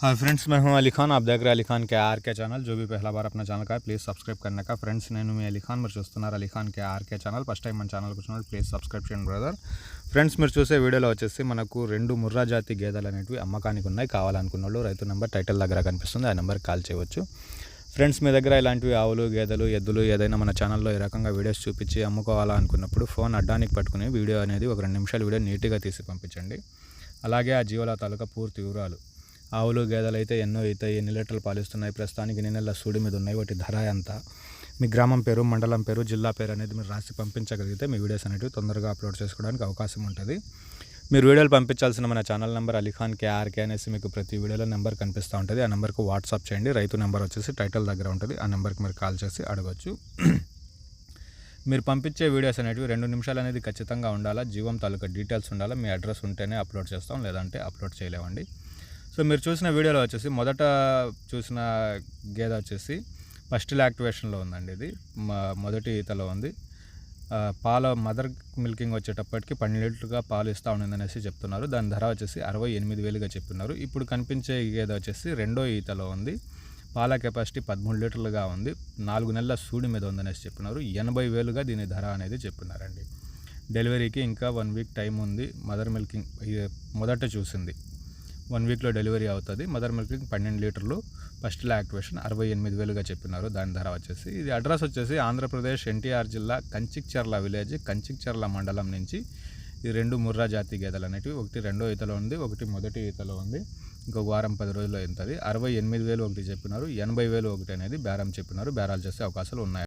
Hi friends मैं हूं अली खान आप देख रहे हैं अली खान के आर के चैनल जो भी पहला बार अपना ఛానల్ का ప్లీజ్ సబ్స్క్రైబ్ करने का ఫ్రెండ్స్ నేను మీ అలీ ఖాన్ మీరు చూస్తున్నారు Ali Khan K RK channel first time మన ఛానల్కి వచ్చిన ప్లీజ్ సబ్స్క్రైబ్ చేయండి బ్రదర్ ఫ్రెండ్స్ మీరు చూసే వీడియోలో వచ్చేసి మనకు రెండు ముర్రా జాతి గేదెలు అనేటివి అమ్మకానికి ఉన్నాయి కావాలనుకున్న వాళ్ళు రైతు నెంబర్ టైటిల్ దగ్గర కనిపిస్తుంది ఆ నెంబర్కి కాల్ చేయవచ్చు ఫ్రెండ్స్ మీ దగ్గర ఇలాంటివి ఆవులు గేదెలు ఎద్దులు ఏదైనా మన ఛానల్లో ఈ రకంగా వీడియోస్ చూపించి అమ్ముకోవాలనుకున్నప్పుడు ఫోన్ అడ్డానికి పట్టుకుని వీడియో అనేది ఒక రెండు నిమిషాలు వీడియో నీట్గా తీసి పంపించండి అలాగే ఆ జీవుల తాలూకా పూర్తి వివరాలు ఆవులు గేదెలు అయితే ఎన్నో అవుతాయి ఎన్ని లీటర్లు పాలిస్తున్నాయి ప్రస్తుతానికి ఎన్ని నెలల సూడి మీద ఉన్నాయి వాటి ధర ఎంత? మీ గ్రామం పేరు మండలం పేరు జిల్లా పేరు అనేది మీరు రాసి పంపించగలిగితే మీ వీడియోస్ అనేవి తొందరగా అప్లోడ్ చేసుకోవడానికి అవకాశం ఉంటుంది. మీరు వీడియోలు పంపించాల్సిన మన ఛానల్ నెంబర్ అలీఖాన్ కేఆర్కే అనేసి మీకు ప్రతి వీడియోలో నెంబర్ కనిపిస్తూ ఉంటుంది. ఆ నెంబర్కు వాట్సాప్ చేయండి. రైతు నెంబర్ వచ్చేసి టైటిల్ దగ్గర ఉంటుంది. ఆ నెంబర్కి మీరు కాల్ చేసి అడగచ్చు. మీరు పంపించే వీడియోస్ అనేటివి రెండు నిమిషాలు అనేది ఖచ్చితంగా ఉండాలా? జీవం తాలూకా డీటెయిల్స్ ఉండాలా? మీ అడ్రస్ ఉంటేనే అప్లోడ్ చేస్తాం. లేదంటే అప్లోడ్ చేయలేమండి. సో మీరు చూసిన వీడియోలో వచ్చేసి మొదట చూసిన గేదె వచ్చేసి ఫస్ట్ యాక్టివేషన్లో ఉందండి ఇది. మొదటి ఈతలో ఉంది. పాల మదర్ మిల్కింగ్ వచ్చేటప్పటికి పన్నెండు పాలు ఇస్తూ ఉండిందనేసి చెప్తున్నారు. దాని ధర వచ్చేసి అరవై ఎనిమిది వేలుగా చెప్తున్నారు ఇప్పుడు కనిపించే ఈ గేదె వచ్చేసి రెండో ఈతలో ఉంది. పాల కెపాసిటీ పదమూడు లీటర్లుగా ఉంది. నాలుగు నెలల సూడి మీద ఉందనేసి చెప్పినారు. ఎనభై వేలుగా దీని ధర అనేది చెప్పినారండి. డెలివరీకి ఇంకా వన్ వీక్ టైం ఉంది. మదర్ మిల్కింగ్ మొదట చూసింది. వన్ వీక్లో డెలివరీ అవుతుంది. మదర్ మిల్క్ పన్నెండు లీటర్లు. ఫస్ట్ యాక్టివేషన్ అరవై ఎనిమిది వేలుగా చెప్పినారు. దాని ధర వచ్చేసి ఇది అడ్రస్ వచ్చేసి ఆంధ్రప్రదేశ్ ఎన్టీఆర్ జిల్లా కంచిక్చర్ల విలేజ్ కంచిక్చర్ల మండలం నుంచి ఈ రెండు ముర్రా జాతి గేదెలు అనేటివి. ఒకటి రెండో ఈతలో ఉంది ఒకటి మొదటి ఈతలో ఉంది. ఇంకొక వారం పది రోజుల్లో ఉంటుంది అరవై ఎనిమిది వేలు ఒకటి చెప్పినారు. ఎనభై వేలు ఒకటి అనేది బేరం చెప్పినారు. బేరాలు చేసే అవకాశాలు ఉన్నాయి.